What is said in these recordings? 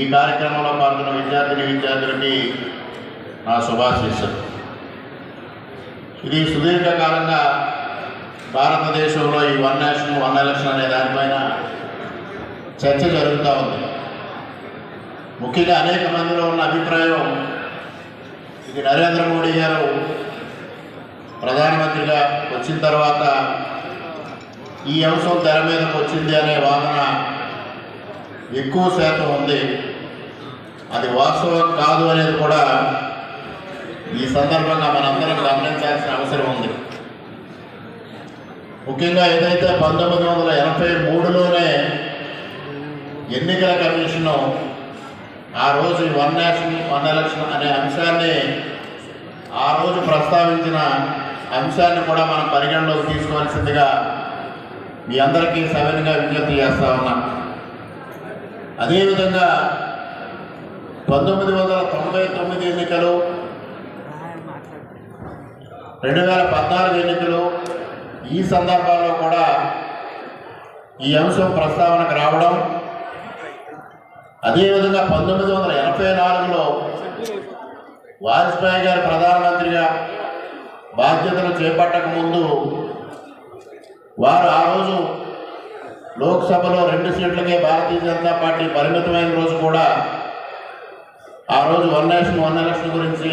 ఈ కార్యక్రమంలో పాల్గొన్న విద్యార్థిని విద్యార్థులకి నా శుభాశీస్సులు. ఇది సుదీర్ఘకాలంగా భారతదేశంలో ఈ వన్ నేషన్ వన్ ఎలక్షన్ అనే దానిపైన చర్చ జరుగుతూ ఉంది. ముఖ్యంగా అనేక మందిలో ఉన్న అభిప్రాయం ఇది నరేంద్ర మోడీ గారు ప్రధానమంత్రిగా వచ్చిన తర్వాత ఈ అంశం తెర మీదకు వచ్చింది అనే వాదన ఎక్కువ శాతం ఉంది. అది వాస్తవం కాదు అనేది కూడా ఈ సందర్భంగా మనందరం గమనించాల్సిన అవసరం ఉంది. ముఖ్యంగా ఏదైతే పంతొమ్మిది వందల ఎనభై మూడులోనే ఎన్నికల కమిషను ఆ రోజు వన్ నేషన్ వన్ ఎలక్షన్ అనే అంశాన్ని ఆ రోజు ప్రస్తావించిన అంశాన్ని కూడా మనం పరిగణలోకి తీసుకోవాల్సిందిగా మీ అందరికీ సవినగా విజ్ఞప్తి చేస్తా ఉన్నాం. అదేవిధంగా పంతొమ్మిది వందల తొంభై తొమ్మిది ఎన్నికలు రెండు వేల పద్నాలుగు ఎన్నికలు ఈ సందర్భాల్లో కూడా ఈ అంశం ప్రస్తావనకు రావడం అదేవిధంగా పంతొమ్మిది వందల ఎనభై నాలుగులో వాజ్పేయి గారు ప్రధానమంత్రిగా బాధ్యతలు చేపట్టక ముందు వారు ఆ రోజు లోక్సభలో రెండు సీట్లకే భారతీయ జనతా పార్టీ పరిమితమైన రోజు కూడా. ఆ రోజు వన్ నేషన్ వన్ ఎలక్షన్ గురించి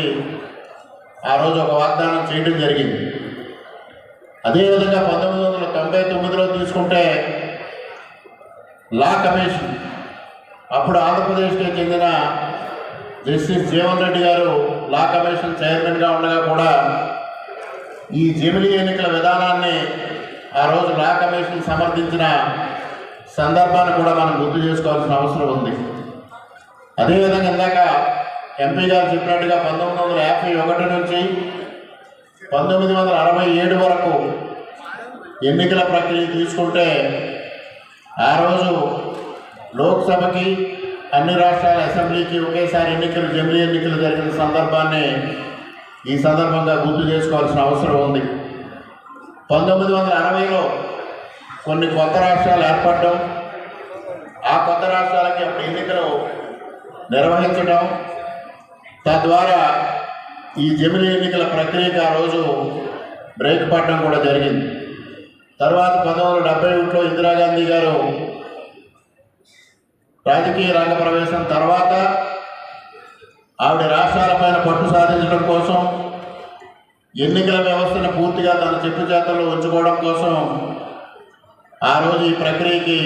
ఆ రోజు ఒక వాగ్దానం చేయడం జరిగింది. అదేవిధంగా పంతొమ్మిది వందల తొంభై తొమ్మిదిలో తీసుకుంటే లా కమిషన్ అప్పుడు ఆంధ్రప్రదేశ్కి చెందిన జస్టిస్ జీవన్ రెడ్డి గారు లా కమిషన్ చైర్మన్గా ఉండగా కూడా ఈ జమిలీ ఎన్నికల విధానాన్ని ఆ రోజు లా కమిషన్ సమర్థించిన సందర్భాన్ని కూడా మనం గుర్తు చేసుకోవాల్సిన అవసరం ఉంది. అదేవిధంగా ఇందాక ఎంపీ గారు చెప్పినట్టుగా పంతొమ్మిది వందల యాభై ఒకటి నుంచి పంతొమ్మిది వందల అరవై ఏడు వరకు ఎన్నికల ప్రక్రియ తీసుకుంటే ఆ రోజు లోక్సభకి అన్ని రాష్ట్రాల అసెంబ్లీకి ఒకేసారి ఎన్నికలు జమిలీ ఎన్నికలు జరిగిన సందర్భాన్ని ఈ సందర్భంగా గుర్తు చేసుకోవాల్సిన అవసరం ఉంది. పంతొమ్మిది వందల అరవైలో కొన్ని కొత్త రాష్ట్రాలు ఏర్పడడం. ఆ కొత్త రాష్ట్రాలకి అప్పుడు ఎన్నికలు నిర్వహించడం తద్వారా ఈ జమిలి ఎన్నికల ప్రక్రియకు ఆ రోజు బ్రేక్ పడడం కూడా జరిగింది. తర్వాత పంతొమ్మిది వందల డెబ్బై ఒకటిలో ఇందిరాగాంధీ గారు రాజకీయ రంగ ప్రవేశం తర్వాత ఆవిడ రాష్ట్రాలపైన పట్టు సాధించడం కోసం ఎన్నికల వ్యవస్థను పూర్తిగా తన చెప్పు చేతల్లో ఉంచుకోవడం కోసం ఆ రోజు ఈ ప్రక్రియకి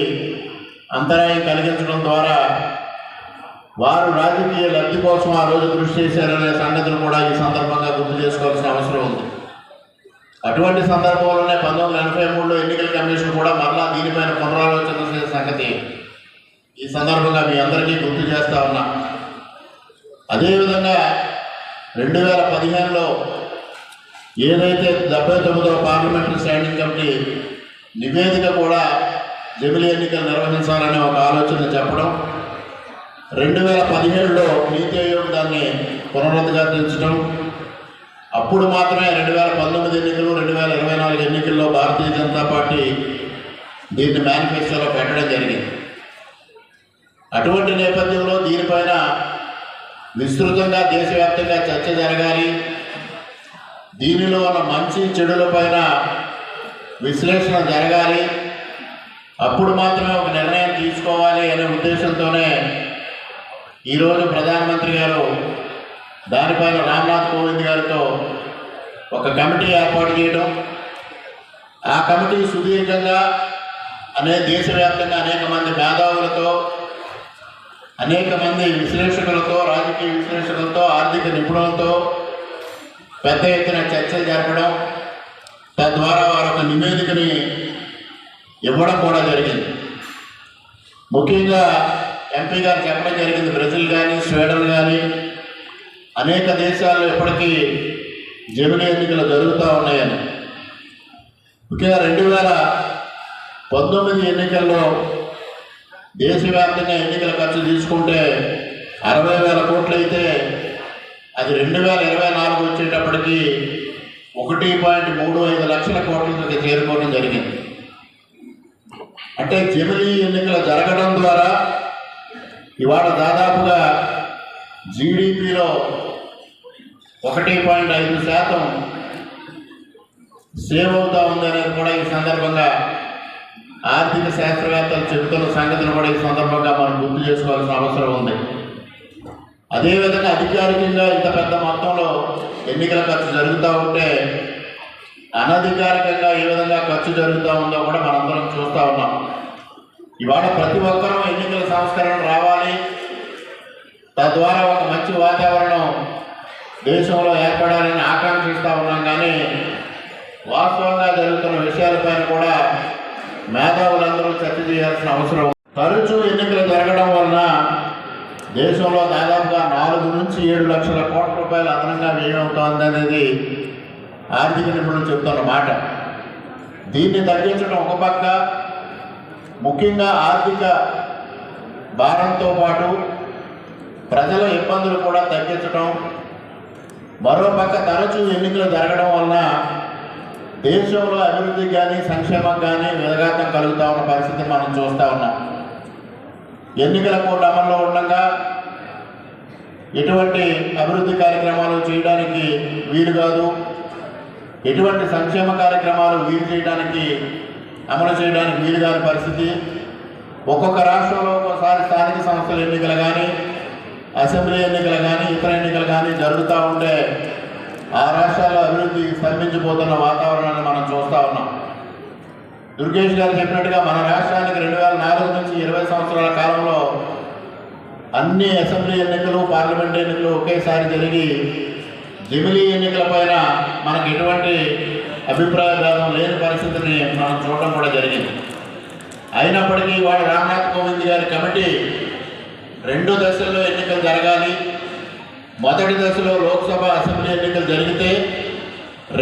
అంతరాయం కలిగించడం ద్వారా వారు రాజకీయ లబ్ధి కోసం ఆ రోజు కృషి చేశారనే సంగతిని కూడా ఈ సందర్భంగా గుర్తు చేసుకోవాల్సిన అవసరం ఉంది. అటువంటి సందర్భంలోనే పంతొమ్మిది వందల ఎనభై మూడులో ఎన్నికల కమిషన్ కూడా మరలా దీనిపైన పునరాలోచన చేసే సంగతి ఈ సందర్భంగా మీ అందరికీ గుర్తు చేస్తా ఉన్నా. అదేవిధంగా రెండు వేల పదిహేనులో ఏదైతే డెబ్బై తొమ్మిదో పార్లమెంటరీ స్టాండింగ్ కమిటీ నివేదిక కూడా జమిలీ ఎన్నికలు నిర్వహించాలనే ఒక ఆలోచన చెప్పడం రెండు వేల పదిహేడులో నీతి ఆయోగ్ దాన్ని పునరుద్ధరించడం అప్పుడు మాత్రమే రెండు వేల పంతొమ్మిది ఎన్నికలు రెండు వేల ఇరవై నాలుగు ఎన్నికల్లో భారతీయ జనతా పార్టీ దీన్ని మేనిఫెస్టోలో పెట్టడం జరిగింది. అటువంటి నేపథ్యంలో దీనిపైన విస్తృతంగా దేశవ్యాప్తంగా చర్చ జరగాలి. దీనిలో ఉన్న మంచి చెడులపైన విశ్లేషణ జరగాలి. అప్పుడు మాత్రమే ఒక నిర్ణయం తీసుకోవాలి అనే ఉద్దేశంతోనే ఈరోజు ప్రధానమంత్రి గారు దానిపైన రామ్నాథ్ కోవింద్ గారితో ఒక కమిటీ ఏర్పాటు చేయడం. ఆ కమిటీ సుదీర్ఘంగా అనే దేశవ్యాప్తంగా అనేక మంది మేధావులతో అనేక మంది విశ్లేషకులతో రాజకీయ విశ్లేషకులతో ఆర్థిక నిపుణులతో పెద్ద ఎత్తున చర్చలు జరపడం తద్వారా వారి ఒక నివేదికని ఇవ్వడం కూడా జరిగింది. ముఖ్యంగా ఎంపీ గారు చెప్పడం జరిగింది బ్రెజిల్ కానీ స్వీడన్ కానీ అనేక దేశాల్లో ఇప్పటికీ జమిలీ ఎన్నికలు జరుగుతూ ఉన్నాయని. ముఖ్యంగా రెండు వేల పంతొమ్మిది ఎన్నికల్లో దేశవ్యాప్తంగా ఎన్నికల ఖర్చు తీసుకుంటే అరవై వేల కోట్లు అయితే అది రెండు వేల ఇరవై నాలుగు వచ్చేటప్పటికి ఒకటి పాయింట్ మూడు ఐదు లక్షల కోట్లకి చేరుకోవడం జరిగింది. అంటే జమిలీ ఎన్నికలు జరగడం ద్వారా ఇవాళ దాదాపుగా జీడిపిలో ఒకటి పాయింట్ ఐదు శాతం సేవ్ అవుతా ఉంది అనేది కూడా ఈ సందర్భంగా ఆర్థిక శాస్త్రవేత్తలు చెబుతున్న సంగతిని కూడా ఈ సందర్భంగా మనం గుర్తు చేసుకోవాల్సిన అవసరం ఉంది. అదేవిధంగా అధికారికంగా ఇంత పెద్ద మొత్తంలో ఎన్నికల ఖర్చు జరుగుతూ ఉంటే అనధికారికంగా ఏ విధంగా ఖర్చు జరుగుతూ ఉందో కూడా మనందరం చూస్తూ ఉన్నాం. ఇవాళ ప్రతి ఒక్కరూ ఎన్నికల సంస్కరణ రావాలి. తద్వారా ఒక మంచి వాతావరణం దేశంలో ఏర్పడాలని ఆకాంక్షిస్తూ ఉన్నాం కానీ వాస్తవంగా జరుగుతున్న విషయాలపైన కూడా మేధావులందరూ చర్చ చేయాల్సిన అవసరం తరచూ ఎన్నికలు జరగడం వలన దేశంలో దాదాపుగా నాలుగు నుంచి ఏడు లక్షల కోట్ల రూపాయలు అదనంగా వ్యయమవుతోంది అనేది ఆర్థిక నిపుణులు చెబుతున్న మాట. దీన్ని తగ్గించడం ఒక పక్క ముఖ్యంగా ఆర్థిక భారంతో పాటు ప్రజల ఇబ్బందులు కూడా తగ్గించడం మరో పక్క తరచూ ఎన్నికలు జరగడం వలన దేశంలో అభివృద్ధి కానీ సంక్షేమం కానీ విధఘాతం కలుగుతూ ఉన్న పరిస్థితి మనం చూస్తూ ఉన్నాం. ఎన్నికల కోడ్ అమల్లో ఉండగా ఎటువంటి అభివృద్ధి కార్యక్రమాలు చేయడానికి వీలు కాదు. ఎటువంటి సంక్షేమ కార్యక్రమాలు వీలు చేయడానికి అమలు చేయడానికి వీలు కాని పరిస్థితి. ఒక్కొక్క రాష్ట్రంలో ఒక్కోసారి స్థానిక సంస్థల ఎన్నికలు కానీ అసెంబ్లీ ఎన్నికలు కానీ ఇతర ఎన్నికలు కానీ జరుగుతూ ఉంటే ఆ రాష్ట్రాల్లో అభివృద్ధి స్తంభించిపోతున్న వాతావరణాన్ని మనం చూస్తూ ఉన్నాం. దుర్గేష్ గారు చెప్పినట్టుగా మన రాష్ట్రానికి రెండు వేల నాలుగు నుంచి ఇరవై సంవత్సరాల కాలంలో అన్ని అసెంబ్లీ ఎన్నికలు పార్లమెంట్ ఎన్నికలు ఒకేసారి జరిగి జమిలీ ఎన్నికల పైన మనకు ఎటువంటి అభిప్రాయ భేదం లేని పరిస్థితిని మనం చూడడం కూడా జరిగింది. అయినప్పటికీ వాడు రామ్నాథ్ కోవింద్ గారి కమిటీ రెండు దశల్లో ఎన్నికలు జరగాలి. మొదటి దశలో లోక్సభ అసెంబ్లీ ఎన్నికలు జరిగితే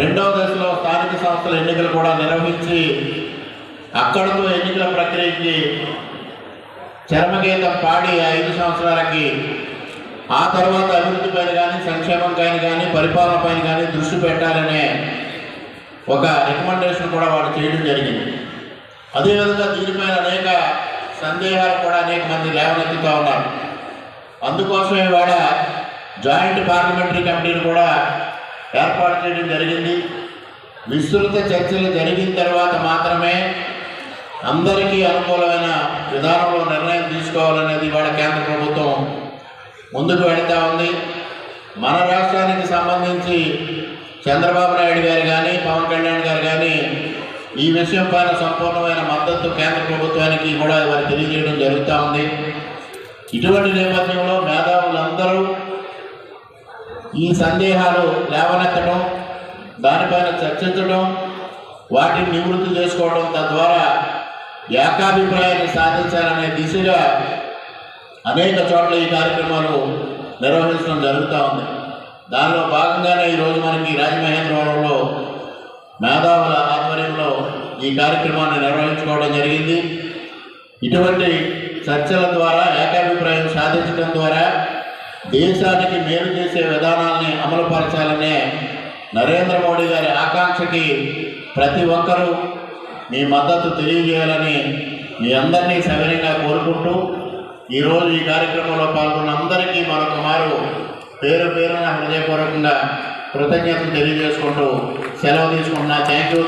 రెండవ దశలో స్థానిక సంస్థల ఎన్నికలు కూడా నిర్వహించి అక్కడితో ఎన్నికల ప్రక్రియకి చర్మగీతం పాడి ఐదు సంవత్సరాలకి ఆ తర్వాత అభివృద్ధి పైన కానీ సంక్షేమం పైన కానీ పరిపాలన పైన కానీ దృష్టి పెట్టాలనే ఒక రికమెండేషన్ కూడా వాడు చేయడం జరిగింది. అదేవిధంగా దీనిపైన అనేక సందేహాలు కూడా అనేక మంది లేవనెత్తుతూ ఉన్నారు. అందుకోసమే వాడ జాయింట్ పార్లమెంటరీ కమిటీని కూడా ఏర్పాటు చేయడం జరిగింది. విస్తృత చర్చలు జరిగిన తర్వాత మాత్రమే అందరికీ అనుకూలమైన విధానంలో నిర్ణయం తీసుకోవాలనేది ఇవాళ కేంద్ర ప్రభుత్వం ముందుకు వెళుతూ ఉంది. మన రాష్ట్రానికి సంబంధించి చంద్రబాబు నాయుడు గారు కానీ పవన్ కళ్యాణ్ గారు కానీ ఈ విషయం పైన సంపూర్ణమైన మద్దతు కేంద్ర ప్రభుత్వానికి కూడా వారు తెలియజేయడం జరుగుతూ ఉంది. ఇటువంటి నేపథ్యంలో మేధావులందరూ ఈ సందేహాలు లేవనెత్తడం దానిపైన చర్చించడం వాటిని నివృత్తి చేసుకోవడం తద్వారా ఏకాభిప్రాయాన్ని సాధించాలనే దిశగా అనేక చోట్ల ఈ కార్యక్రమాలు నిర్వహించడం జరుగుతూ ఉంది. దానిలో భాగంగానే ఈరోజు మనకి రాజమహేంద్రవరంలో మేధావుల ఆధ్వర్యంలో ఈ కార్యక్రమాన్ని నిర్వహించుకోవడం జరిగింది. ఇటువంటి చర్చల ద్వారా ఏకాభిప్రాయం సాధించడం ద్వారా దేశానికి మేలు చేసే విధానాల్ని అమలుపరచాలనే నరేంద్ర మోడీ గారి ఆకాంక్షకి ప్రతి ఒక్కరూ మీ మద్దతు తెలియజేయాలని మీ అందరినీ సవినయంగా కోరుకుంటూ ఈరోజు ఈ కార్యక్రమంలో పాల్గొన్న అందరికీ మరొక మారు పేరు పేరున హృదయపూర్వకంగా కృతజ్ఞతలు తెలియజేసుకుంటూ సెలవు తీసుకుంటున్నా. Thank you